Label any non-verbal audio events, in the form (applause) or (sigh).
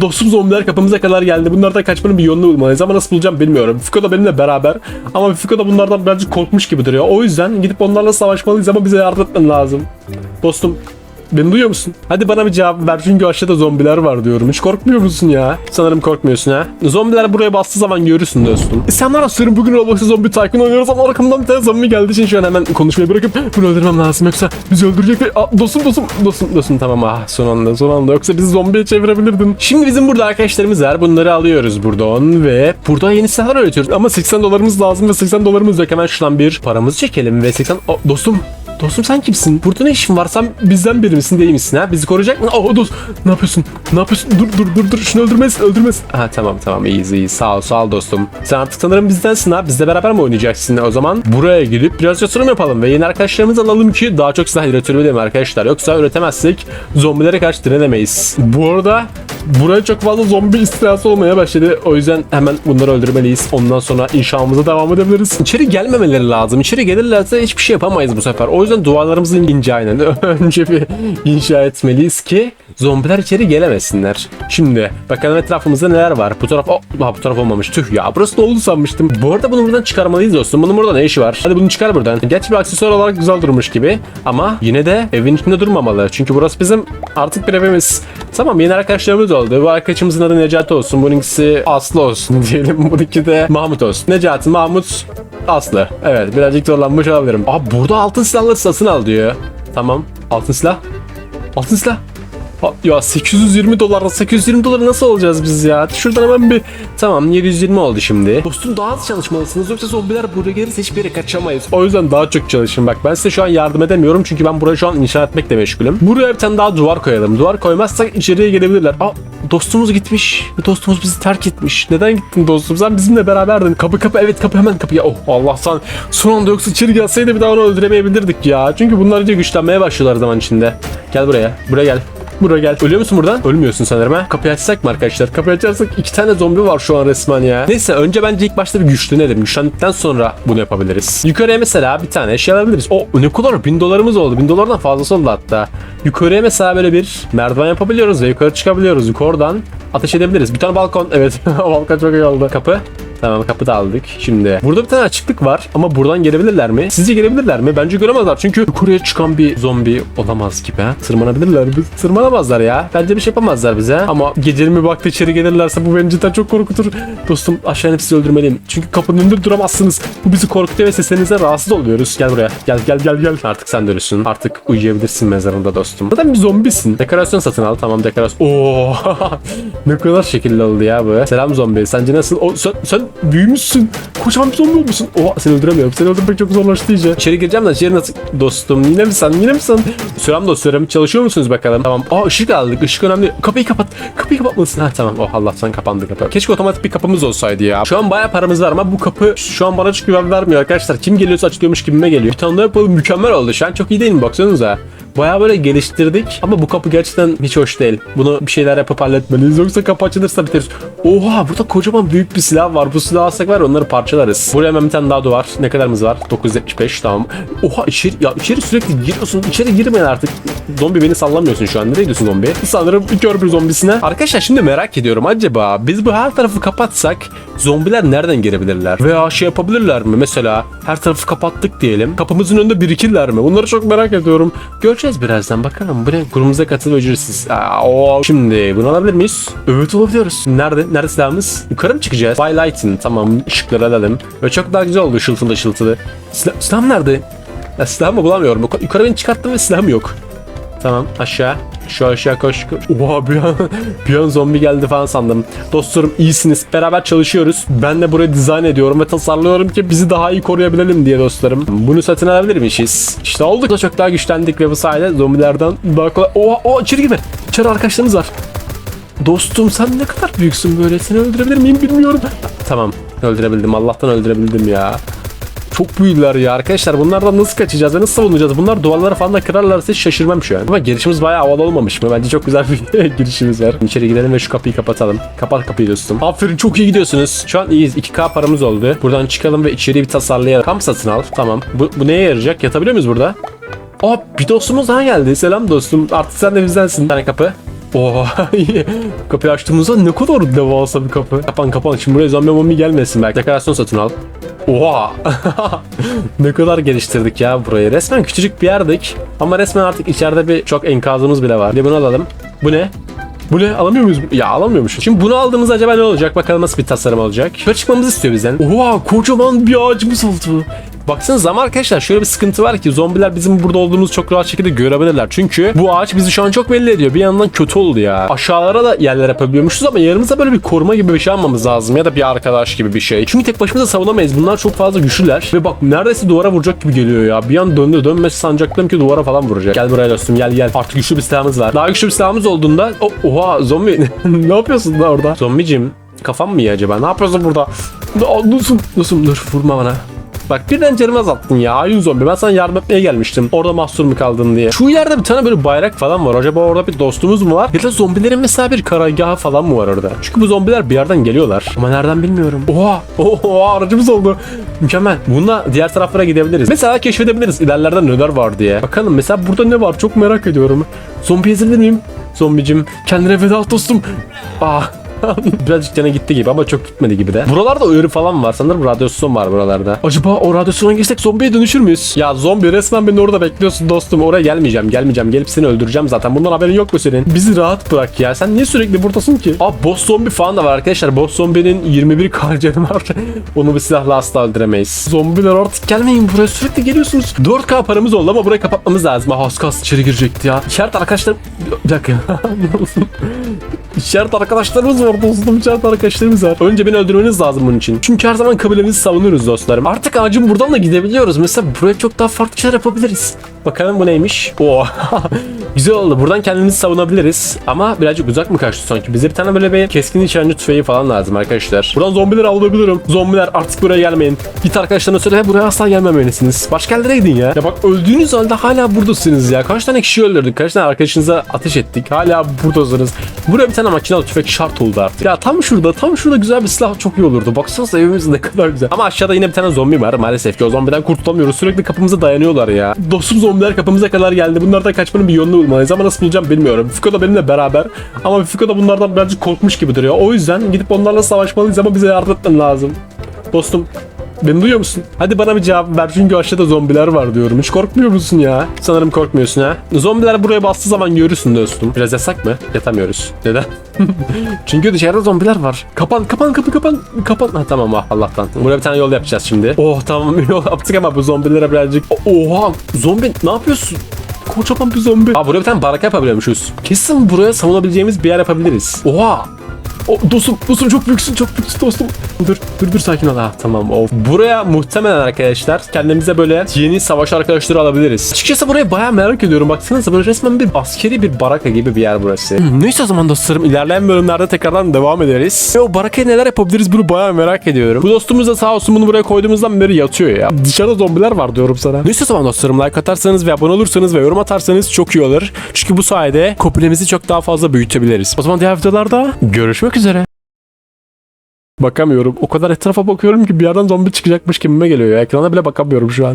dostum zombiler kapımıza kadar geldi. Bunlardan kaçmanın bir yolunu bulmalıyız ama nasıl bulacağım bilmiyorum. Fiko da benimle beraber ama Fiko da bunlardan birazcık korkmuş gibi duruyor. O yüzden gidip onlarla savaşmalıyız ama bize yardım etmen lazım. Dostum Beni duyuyor musun? Hadi bana bir cevap ver çünkü aşağıda zombiler var diyorum. Hiç korkmuyor musun ya? Sanırım korkmuyorsun ha. Zombiler buraya bastığı zaman görürsün dostum. Selamlar aslanım bugün Roblox'ta zombi tycoon oynuyoruz ama arkamdan bir tane zombi geldiği için şu an hemen konuşmayı bırakıp bunu öldürmem lazım yoksa bizi öldürecek ve Aa, dostum dostum dostum dostum tamam ah son anda son anda yoksa bizi zombiye çevirebilirdin. Şimdi bizim burada arkadaşlarımız var bunları alıyoruz buradan ve burada yeni silahlar üretiyoruz ama 80 dolarımız lazım ve 80 dolarımız yok hemen şuradan bir paramızı çekelim ve 80 Aa, dostum Dostum sen kimsin? Burada ne işin var? Sen bizden biri misin değil misin ha? Bizi koruyacak mı? Oh dost ne yapıyorsun? Ne yapıyorsun? Dur dur dur dur şunu öldürmesin öldürmesin. Ha tamam tamam iyiyiz iyiyiz sağ ol sağ ol dostum. Sen artık sanırım bizdensin ha. Bizle beraber mi oynayacaksın? O zaman buraya gidip biraz yatırım yapalım ve yeni arkadaşlarımızı alalım ki daha çok silah üretebilelim arkadaşlar. Yoksa üretemezsek zombilere karşı direnemeyiz. Bu arada buraya çok fazla zombi istilası olmaya başladı. O yüzden hemen bunları öldürmeliyiz. Ondan sonra inşamıza devam edebiliriz. İçeri gelmemeleri lazım. İçeri gelirlerse hiçbir şey yapamayız bu sefer. O yüzden duvarlarımızı ince aynen. (laughs) Önce bir inşa etmeliyiz ki zombiler içeri gelemesinler. Şimdi bakalım etrafımızda neler var. Bu taraf oh, bu taraf olmamış. Tüh ya burası da oldu sanmıştım. Bu arada bunu buradan çıkarmalıyız dostum. Bunun burada ne işi var? Hadi bunu çıkar buradan. Gerçi bir aksesuar olarak güzel durmuş gibi. Ama yine de evin içinde durmamalı. Çünkü burası bizim artık bir evimiz. Tamam yeni arkadaşlarımız oldu. Bu arkadaşımızın adı Necati olsun. Bununkisi Aslı olsun (laughs) diyelim. Bununki de Mahmut olsun. Necati, Mahmut, Aslı. Evet birazcık zorlanmış olabilirim. Aa burada altın silahları satın al diyor. Tamam. Altın silah. Altın silah. Ya 820 dolar 820 doları nasıl alacağız biz ya? Şuradan hemen bir tamam 720 oldu şimdi. Dostum daha az çalışmalısınız yoksa zombiler buraya gelirse hiçbir yere kaçamayız. O yüzden daha çok çalışın bak. Ben size şu an yardım edemiyorum çünkü ben burayı şu an inşa etmekle meşgulüm. Buraya bir tane daha duvar koyalım. Duvar koymazsak içeriye gelebilirler. Aa dostumuz gitmiş. Dostumuz bizi terk etmiş. Neden gittin dostum? Sen bizimle beraberdin. Kapı kapı evet kapı hemen kapı. Ya oh Allah'tan son anda yoksa içeri gelseydi bir daha onu öldüremeyebilirdik ya. Çünkü bunlar iyice güçlenmeye başlıyorlar zaman içinde. Gel buraya. Buraya gel. Buraya gel. Ölüyor musun buradan? Ölmüyorsun sanırım ha. Kapıyı açsak mı arkadaşlar? Kapıyı açarsak iki tane zombi var şu an resmen ya. Neyse önce bence ilk başta bir güçlenelim. Güçlendikten sonra bunu yapabiliriz. Yukarıya mesela bir tane şey alabiliriz. O ne kadar? Bin dolarımız oldu. Bin dolardan fazlası oldu hatta. Yukarıya mesela böyle bir merdiven yapabiliyoruz ve yukarı çıkabiliyoruz. Yukarıdan ateş edebiliriz. Bir tane balkon. Evet. (laughs) balkon çok iyi oldu. Kapı. Tamam kapı da aldık. Şimdi burada bir tane açıklık var ama buradan gelebilirler mi? Sizce gelebilirler mi? Bence göremezler çünkü yukarıya çıkan bir zombi olamaz gibi. Tırmanabilirler mi? Tırmanamazlar ya. Bence bir şey yapamazlar bize. Ama gecenin bir vakti içeri gelirlerse bu beni cidden çok korkutur. Dostum aşağı inip sizi öldürmeliyim. Çünkü kapının önünde duramazsınız. Bu bizi korkutuyor ve seslenizden rahatsız oluyoruz. Gel buraya. Gel gel gel gel. Artık sen de ölüsün. Artık uyuyabilirsin mezarında dostum. Zaten bir zombisin. Dekorasyon satın al. Tamam dekorasyon. Oo. (laughs) ne kadar şekilli oldu ya bu. Selam zombi. Sence nasıl? O, sen, sen büyümüşsün. Kocaman bir zombi olmuşsun. Oha seni öldüremiyorum. Seni öldürmek çok zorlaştı iyice. İçeri gireceğim de içeri nasıl? Dostum yine mi sen? Yine mi sen? Sürem dostlarım. Çalışıyor musunuz bakalım? Tamam. Aa ışık aldık. Işık önemli. Kapıyı kapat. Kapıyı kapatmalısın. Ha tamam. Oh Allah'tan kapandı kapı. Keşke otomatik bir kapımız olsaydı ya. Şu an bayağı paramız var ama bu kapı şu an bana hiç güven vermiyor arkadaşlar. Kim geliyorsa açılıyormuş gibime geliyor. Bir tane daha yapalım. Mükemmel oldu. Şu an çok iyi değil mi? Baksanıza. Bayağı böyle geliştirdik ama bu kapı gerçekten hiç hoş değil. Bunu bir şeyler yapıp halletmeliyiz yoksa kapı açılırsa biteriz. Oha burada kocaman büyük bir silah var. Bu silahı alsak var onları parçalarız. Buraya hemen bir tane daha duvar. Ne kadarımız var? 975 tamam. Oha içeri ya içeri sürekli giriyorsun. İçeri girmeyin artık. Zombi beni sallamıyorsun şu an. Nereye gidiyorsun zombi? Sanırım kör bir zombisine. Arkadaşlar şimdi merak ediyorum. Acaba biz bu her tarafı kapatsak zombiler nereden girebilirler? Veya şey yapabilirler mi? Mesela her tarafı kapattık diyelim. Kapımızın önünde birikirler mi? Bunları çok merak ediyorum. Göreceğiz birazdan bakalım. Bu ne? Grubumuza katıl ücretsiz. Aa, o. Şimdi bunu alabilir miyiz? Evet alabiliyoruz. Nerede? Nerede silahımız? Yukarı mı çıkacağız? By lighting. Tamam ışıkları alalım. Ve çok daha güzel oldu ışıltılı ışıltılı. Silah, silahım nerede? Ya silahımı bulamıyorum. Yukarı beni çıkarttım ve silahım yok. Tamam aşağı. Şu aşağı koş. koş. Oha bir an, (laughs) bir an zombi geldi falan sandım. Dostlarım iyisiniz. Beraber çalışıyoruz. Ben de burayı dizayn ediyorum ve tasarlıyorum ki bizi daha iyi koruyabilelim diye dostlarım. Bunu satın alabilir miyiz? İşte olduk da çok daha güçlendik ve bu sayede zombilerden daha kolay. Oha oha içeri girme. İçeri arkadaşlarımız var. Dostum sen ne kadar büyüksün böyle. Seni öldürebilir miyim bilmiyorum. Tamam öldürebildim. Allah'tan öldürebildim ya. Çok büyüdüler ya arkadaşlar. Bunlardan nasıl kaçacağız ve nasıl savunacağız? Bunlar duvarları falan da kırarlarsa hiç şaşırmam şu an. Ama girişimiz bayağı havalı olmamış mı? Bence çok güzel (laughs) bir girişimiz var. İçeri girelim ve şu kapıyı kapatalım. Kapat kapıyı dostum. Aferin çok iyi gidiyorsunuz. Şu an iyiyiz. 2K paramız oldu. Buradan çıkalım ve içeriği bir tasarlayalım. Kamp satın al. Tamam. Bu, bu neye yarayacak? Yatabiliyor muyuz burada? Aa bir dostumuz daha geldi. Selam dostum. Artık sen de bizdensin. Bir tane kapı. Oha (laughs) iyi. Kapıyı açtığımızda ne kadar devasa bir kapı. Kapan kapan şimdi buraya zombi mombi gelmesin belki. Dekorasyon satın al. Oha. (laughs) ne kadar geliştirdik ya burayı. Resmen küçücük bir yerdik. Ama resmen artık içeride bir çok enkazımız bile var. Bir bunu alalım. Bu ne? Bu ne? Alamıyor muyuz? Ya alamıyormuşuz. Şimdi bunu aldığımız acaba ne olacak? Bakalım nasıl bir tasarım olacak. Şöyle çıkmamızı istiyor bizden. Oha kocaman bir ağacımız oldu. Baksanıza ama arkadaşlar şöyle bir sıkıntı var ki zombiler bizim burada olduğumuzu çok rahat şekilde görebilirler. Çünkü bu ağaç bizi şu an çok belli ediyor. Bir yandan kötü oldu ya. Aşağılara da yerler yapabiliyormuşuz ama yanımıza böyle bir koruma gibi bir şey almamız lazım. Ya da bir arkadaş gibi bir şey. Çünkü tek başımıza savunamayız. Bunlar çok fazla güçlüler. Ve bak neredeyse duvara vuracak gibi geliyor ya. Bir an döndü dönmesi sanacaktım ki duvara falan vuracak. Gel buraya dostum gel gel. Artık güçlü bir silahımız var. Daha güçlü bir silahımız olduğunda... O- oha zombi. (laughs) ne yapıyorsun da orada? Zombicim kafam mı iyi acaba? Ne yapıyorsun burada? Dostum, dostum dur vurma bana. Bak birden canımı azalttın ya ayın zombi. Ben sana yardım etmeye gelmiştim. Orada mahsur mu kaldın diye. Şu yerde bir tane böyle bayrak falan var. Acaba orada bir dostumuz mu var? Ya da zombilerin mesela bir karargahı falan mı var orada? Çünkü bu zombiler bir yerden geliyorlar. Ama nereden bilmiyorum. Oha! (laughs) Oha aracımız oldu. Mükemmel. Bununla diğer taraflara gidebiliriz. Mesela keşfedebiliriz ilerlerde neler var diye. Bakalım mesela burada ne var çok merak ediyorum. Zombi ezilir miyim? Zombicim kendine veda dostum. Ah (laughs) Birazcık cana gitti gibi ama çok gitmedi gibi de. Buralarda uyarı falan var. Sanırım radyasyon var buralarda. Acaba o radyasyona girsek zombiye dönüşür müyüz? Ya zombi resmen beni orada bekliyorsun dostum. Oraya gelmeyeceğim. Gelmeyeceğim. Gelip seni öldüreceğim zaten. Bundan haberin yok mu senin? Bizi rahat bırak ya. Sen niye sürekli buradasın ki? Aa boss zombi falan da var arkadaşlar. Boss zombinin 21 karcanı var. (laughs) Onu bir silahla asla öldüremeyiz. Zombiler artık gelmeyin buraya. Sürekli geliyorsunuz. 4K paramız oldu ama burayı kapatmamız lazım. Ah az kalsın içeri girecekti ya. İçeride arkadaşlar... Bir dakika. (laughs) İçeride arkadaşlarımız var dostum. İçeride arkadaşlarımız var. Önce beni öldürmeniz lazım bunun için. Çünkü her zaman kabilemizi savunuyoruz dostlarım. Artık ağacın buradan da gidebiliyoruz. Mesela buraya çok daha farklı şeyler yapabiliriz. Bakalım bu neymiş? Oo. (laughs) Güzel oldu. Buradan kendimizi savunabiliriz. Ama birazcık uzak mı kaçtı sanki? Bize bir tane böyle bir keskin nişancı tüfeği falan lazım arkadaşlar. Buradan zombileri avlayabilirim. Zombiler artık buraya gelmeyin. Git arkadaşlarına söyle buraya asla gelmemelisiniz. Başka yerlere gidin ya. Ya bak öldüğünüz halde hala buradasınız ya. Kaç tane kişi öldürdük? Kaç tane arkadaşınıza ateş ettik? Hala buradasınız. Buraya bir tane makinalı tüfek şart oldu artık. Ya tam şurada, tam şurada güzel bir silah çok iyi olurdu. Baksanıza evimiz ne kadar güzel. Ama aşağıda yine bir tane zombi var. Maalesef ki o zombiden kurtulamıyoruz. Sürekli kapımıza dayanıyorlar ya. Dostum zombiler kapımıza kadar geldi. Bunlardan kaçmanın bir yolunu bulmalıyız. Ama nasıl bulacağım bilmiyorum. Fiko da benimle beraber. Ama Fiko da bunlardan birazcık korkmuş gibi duruyor. O yüzden gidip onlarla savaşmalıyız ama bize yardım etmen lazım. Dostum Beni duyuyor musun? Hadi bana bir cevap ver çünkü aşağıda zombiler var diyorum. Hiç korkmuyor musun ya? Sanırım korkmuyorsun ha. Zombiler buraya bastığı zaman görürsün dostum. Biraz yasak mı? Yatamıyoruz. Neden? (laughs) çünkü dışarıda zombiler var. Kapan, kapan, kapı kapan, kapan. Ha tamam ah Allah'tan. Buraya bir tane yol yapacağız şimdi. Oh tamam (laughs) yol yaptık ama bu zombilere birazcık... Oha zombi ne yapıyorsun? Kocaman bir zombi. Aa buraya bir tane baraka yapabiliyormuşuz. Kesin buraya savunabileceğimiz bir yer yapabiliriz. Oha o, dostum, dostum çok büyüksün, çok büyüksün dostum. Dur, dur, dur sakin ol. Ha, tamam. Of. Buraya muhtemelen arkadaşlar kendimize böyle yeni savaş arkadaşları alabiliriz. Açıkçası burayı bayağı merak ediyorum. Baksanıza böyle resmen bir askeri bir baraka gibi bir yer burası. Hmm, neyse o zaman dostlarım ilerleyen bölümlerde tekrardan devam ederiz. Ve o barakaya neler yapabiliriz bunu bayağı merak ediyorum. Bu dostumuz da sağ olsun bunu buraya koyduğumuzdan beri yatıyor ya. Dışarıda zombiler var diyorum sana. Neyse o zaman dostlarım like atarsanız ve abone olursanız ve yorum atarsanız çok iyi olur. Çünkü bu sayede kopilemizi çok daha fazla büyütebiliriz. O zaman diğer videolarda görüşmek üzere. Bakamıyorum. O kadar etrafa bakıyorum ki bir yerden zombi çıkacakmış gibime geliyor ya. Ekrana bile bakamıyorum şu an.